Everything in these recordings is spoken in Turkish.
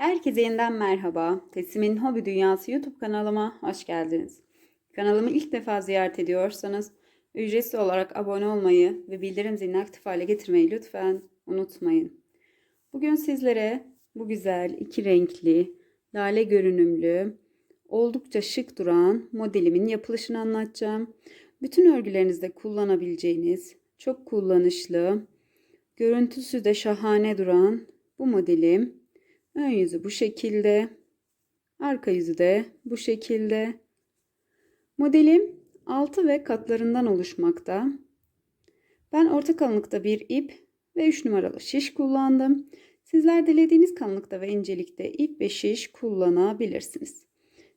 Herkese yeniden merhaba. Tesimin Hobi Dünyası YouTube kanalıma hoş geldiniz. Kanalımı ilk defa ziyaret ediyorsanız ücretsiz olarak abone olmayı ve bildirim zilini aktif hale getirmeyi lütfen unutmayın. Bugün sizlere bu güzel iki renkli, lale görünümlü, oldukça şık duran modelimin yapılışını anlatacağım. Bütün örgülerinizde kullanabileceğiniz, çok kullanışlı, görüntüsü de şahane duran bu modelim Ön yüzü bu şekilde. Arka yüzü de bu şekilde. Modelim altı ve katlarından oluşmakta. Ben orta kalınlıkta bir ip ve 3 numaralı şiş kullandım. Sizler dilediğiniz kalınlıkta ve incelikte ip ve şiş kullanabilirsiniz.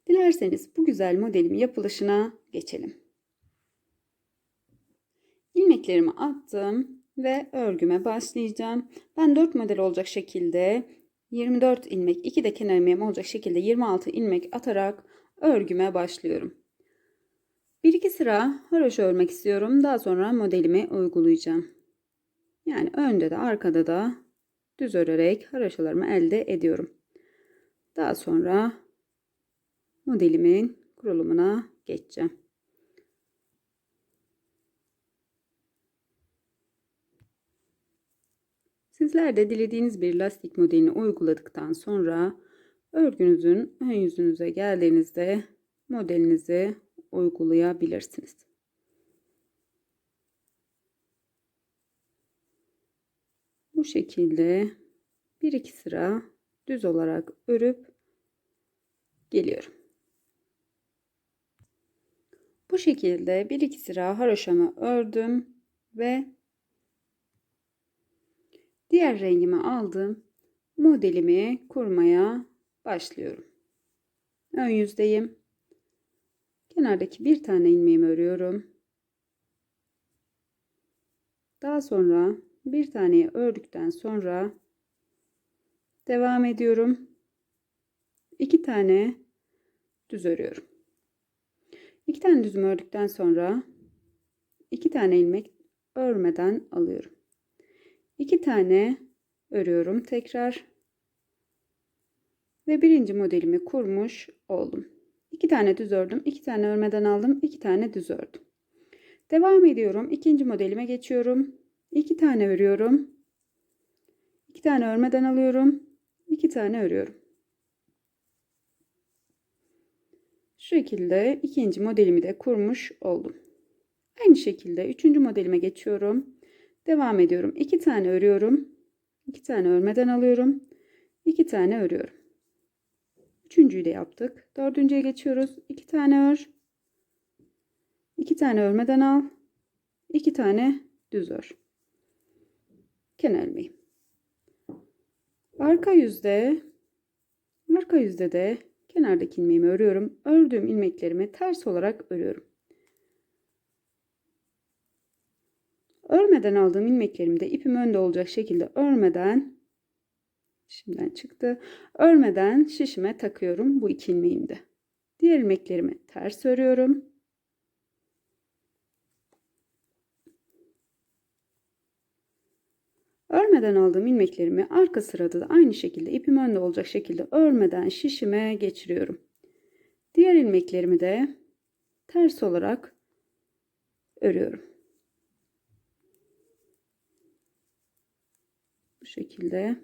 Dilerseniz bu güzel modelin yapılışına geçelim. İlmeklerimi attım ve örgüme başlayacağım. Ben 4 model olacak şekilde 24 ilmek 2 de kenar ilmeğim olacak şekilde 26 ilmek atarak örgüme başlıyorum. 1-2 sıra haroşa örmek istiyorum. Daha sonra modelimi uygulayacağım. Yani önde de arkada da düz örerek haroşalarımı elde ediyorum. Daha sonra modelimin kurulumuna geçeceğim. Sizler de dilediğiniz bir lastik modelini uyguladıktan sonra örgünüzün ön yüzünüze geldiğinizde modelinizi uygulayabilirsiniz. Bu şekilde bir iki sıra düz olarak örüp geliyorum. Bu şekilde bir iki sıra haroşamı ördüm ve Diğer rengimi aldım. Modelimi kurmaya başlıyorum. Ön yüzdeyim. Kenardaki bir tane ilmeğimi örüyorum. Daha sonra bir taneyi ördükten sonra devam ediyorum. İki tane düz örüyorum. İki tane düzümü ördükten sonra iki tane ilmek örmeden alıyorum. 2 tane örüyorum tekrar. Ve birinci modelimi kurmuş oldum. 2 tane düz ördüm. 2 tane örmeden aldım. 2 tane düz ördüm. Devam ediyorum. İkinci modelime geçiyorum. 2 tane örüyorum. 2 tane örmeden alıyorum. 2 tane örüyorum. Şu şekilde ikinci modelimi de kurmuş oldum. Aynı şekilde üçüncü modelime geçiyorum. Devam ediyorum. 2 tane örüyorum. 2 tane örmeden alıyorum. 2 tane örüyorum. Üçüncüyü de yaptık. Dördüncüye geçiyoruz. 2 tane ör. 2 tane örmeden al. 2 tane düz ör. Kenar ilmeği. Arka yüzde arka yüzde de kenardaki ilmeğimi örüyorum. Ördüğüm ilmeklerimi ters olarak örüyorum. Örmeden aldığım ilmeklerimde ipim önde olacak şekilde örmeden şimdiden çıktı. Örmeden şişime takıyorum bu iki ilmeğimde. Diğer ilmeklerimi ters örüyorum. Örmeden aldığım ilmeklerimi arka sırada da aynı şekilde ipim önde olacak şekilde örmeden şişime geçiriyorum. Diğer ilmeklerimi de ters olarak örüyorum. Şekilde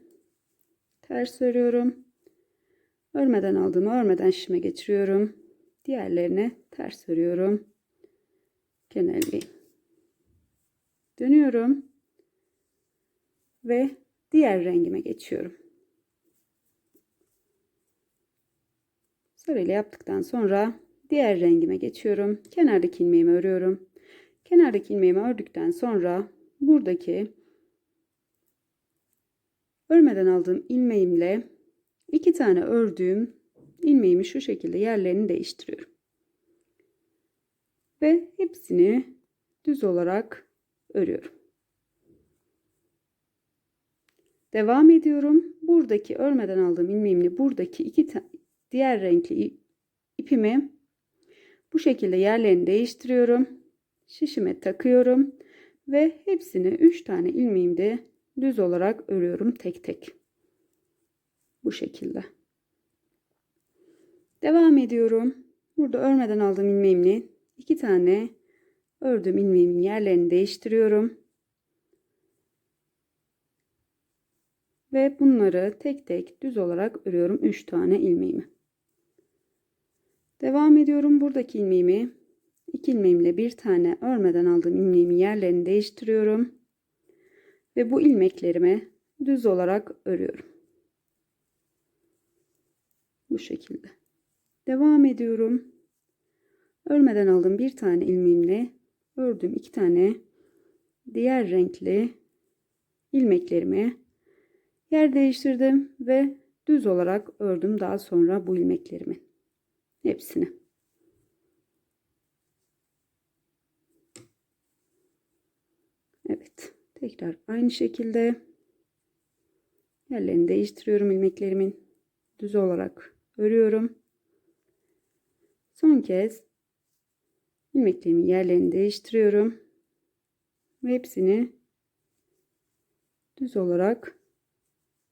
ters örüyorum. Örmeden aldığımı örmeden şişime geçiriyorum. Diğerlerini ters örüyorum. Kenar ilmeği. Dönüyorum. Ve diğer rengime geçiyorum. Sarı ile yaptıktan sonra diğer rengime geçiyorum. Kenardaki ilmeğimi örüyorum. Kenardaki ilmeğimi ördükten sonra buradaki Örmeden aldığım ilmeğimle iki tane ördüğüm ilmeğimi şu şekilde yerlerini değiştiriyorum. Ve hepsini düz olarak örüyorum. Devam ediyorum. Buradaki örmeden aldığım ilmeğimle buradaki iki diğer renkli ipimi bu şekilde yerlerini değiştiriyorum. Şişime takıyorum ve hepsini 3 tane ilmeğimde düz olarak örüyorum tek tek. Bu şekilde. Devam ediyorum. Burada örmeden aldığım ilmeğimle iki tane ördüğüm ilmeğimin yerlerini değiştiriyorum. Ve bunları tek tek düz olarak örüyorum 3 tane ilmeğimi. Devam ediyorum. Buradaki ilmeğimi iki ilmeğimle bir tane örmeden aldığım ilmeğimin yerlerini değiştiriyorum. Ve bu ilmeklerimi düz olarak örüyorum. Bu şekilde. Devam ediyorum. Örmeden aldığım bir tane ilmeğimle ördüğüm iki tane diğer renkli ilmeklerimi yer değiştirdim ve düz olarak ördüm daha sonra bu ilmeklerimi hepsini. Evet. Tekrar aynı şekilde yerlerini değiştiriyorum ilmeklerimin düz olarak örüyorum. Son kez ilmeklerimin yerlerini değiştiriyorum ve hepsini düz olarak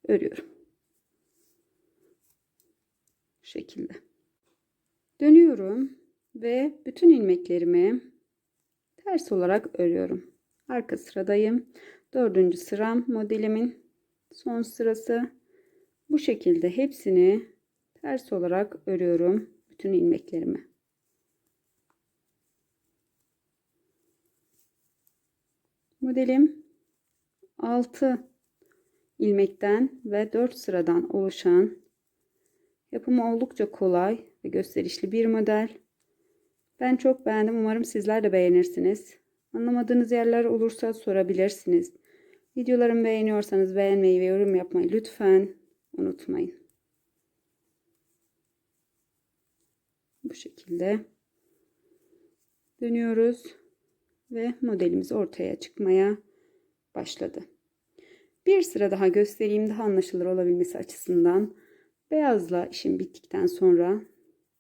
örüyorum. Bu şekilde. Dönüyorum ve bütün ilmeklerimi ters olarak örüyorum. Arka sıradayım. Dördüncü sıram modelimin son sırası. Bu şekilde hepsini ters olarak örüyorum. Bütün ilmeklerimi. Modelim 6 ilmekten ve 4 sıradan oluşan yapımı oldukça kolay ve gösterişli bir model. Ben çok beğendim. Umarım sizler de beğenirsiniz. Anlamadığınız yerler olursa sorabilirsiniz. Videolarımı beğeniyorsanız beğenmeyi ve yorum yapmayı lütfen unutmayın. Bu şekilde dönüyoruz ve modelimiz ortaya çıkmaya başladı. Bir sıra daha göstereyim daha anlaşılır olabilmesi açısından. Beyazla işim bittikten sonra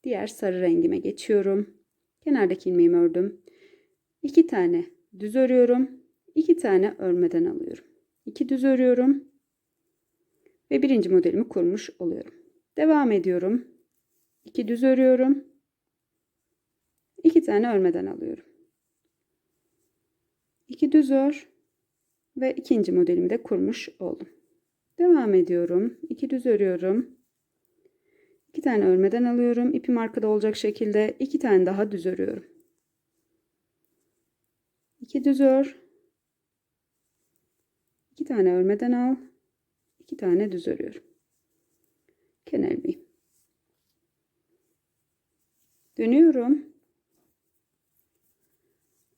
diğer sarı rengime geçiyorum. Kenardaki ilmeğimi ördüm. 2 tane düz örüyorum. 2 tane örmeden alıyorum. 2 düz örüyorum. Ve birinci modelimi kurmuş oluyorum. Devam ediyorum. 2 düz örüyorum. 2 tane örmeden alıyorum. 2 düz ör ve ikinci modelimi de kurmuş oldum. Devam ediyorum. 2 düz örüyorum. 2 tane örmeden alıyorum. İpim arkada olacak şekilde 2 tane daha düz örüyorum. 2 düz ör. 2 tane örmeden al. 2 tane düz örüyorum. Kenar ilmeğim. Dönüyorum.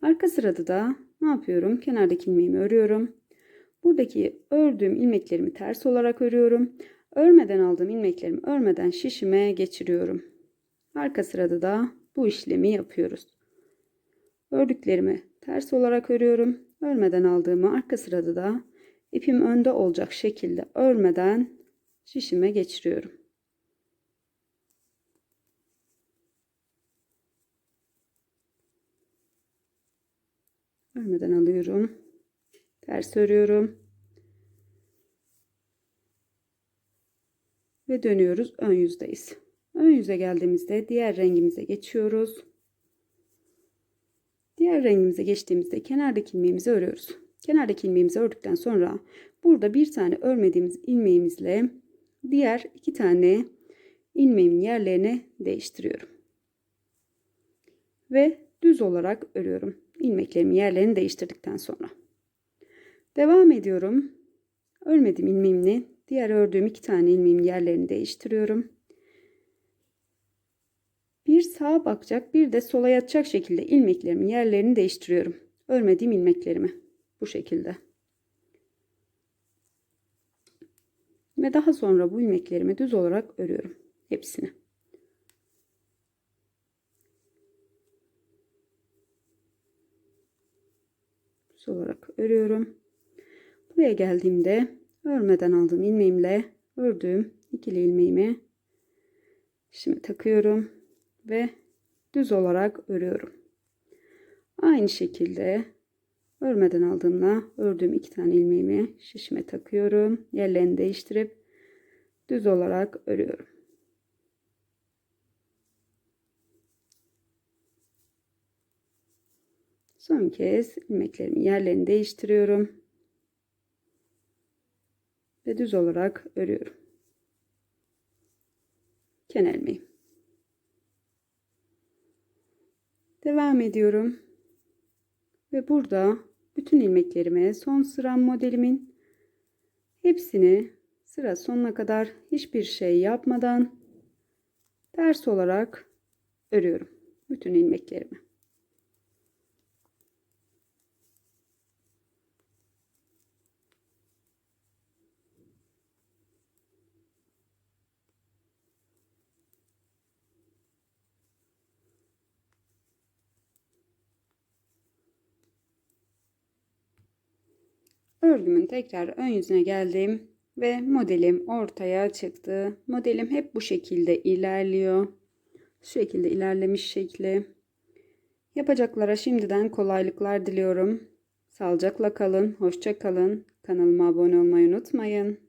Arka sırada da ne yapıyorum? Kenardaki ilmeğimi örüyorum. Buradaki ördüğüm ilmeklerimi ters olarak örüyorum. Örmeden aldığım ilmeklerimi örmeden şişime geçiriyorum. Arka sırada da bu işlemi yapıyoruz. Ördüklerimi ters olarak örüyorum. Örmeden aldığımı arka sırada da ipim önde olacak şekilde örmeden şişime geçiriyorum. Örmeden alıyorum. Ters örüyorum. Ve dönüyoruz. Ön yüzdeyiz. Ön yüze geldiğimizde diğer rengimize geçiyoruz. Diğer rengimize geçtiğimizde kenardaki ilmeğimizi örüyoruz. Kenardaki ilmeğimizi ördükten sonra burada bir tane örmediğimiz ilmeğimizle diğer iki tane ilmeğimin yerlerini değiştiriyorum. Ve düz olarak örüyorum. ilmeklerimin yerlerini değiştirdikten sonra. Devam ediyorum. Örmediğim ilmeğimle diğer ördüğüm iki tane ilmeğimin yerlerini değiştiriyorum. Bir sağa bakacak bir de sola yatacak şekilde ilmeklerimin yerlerini değiştiriyorum. Örmediğim ilmeklerimi bu şekilde. Ve daha sonra bu ilmeklerimi düz olarak örüyorum. Hepsini. Düz olarak örüyorum. Buraya geldiğimde örmeden aldığım ilmeğimle ördüğüm ikili ilmeğimi şimdi takıyorum ve düz olarak örüyorum. Aynı şekilde örmeden aldığımla ördüğüm iki tane ilmeğimi şişime takıyorum. Yerlerini değiştirip düz olarak örüyorum. Son kez ilmeklerimin yerlerini değiştiriyorum. Ve düz olarak örüyorum. Kenar ilmeği. Devam ediyorum. Ve burada bütün ilmeklerime son sıram modelimin hepsini sıra sonuna kadar hiçbir şey yapmadan ters olarak örüyorum. Bütün ilmeklerimi. Örgümün tekrar ön yüzüne geldim ve modelim ortaya çıktı. Modelim hep bu şekilde ilerliyor. Şu şekilde ilerlemiş şekli. Yapacaklara şimdiden kolaylıklar diliyorum. Sağlıcakla kalın, hoşça kalın. Kanalıma abone olmayı unutmayın.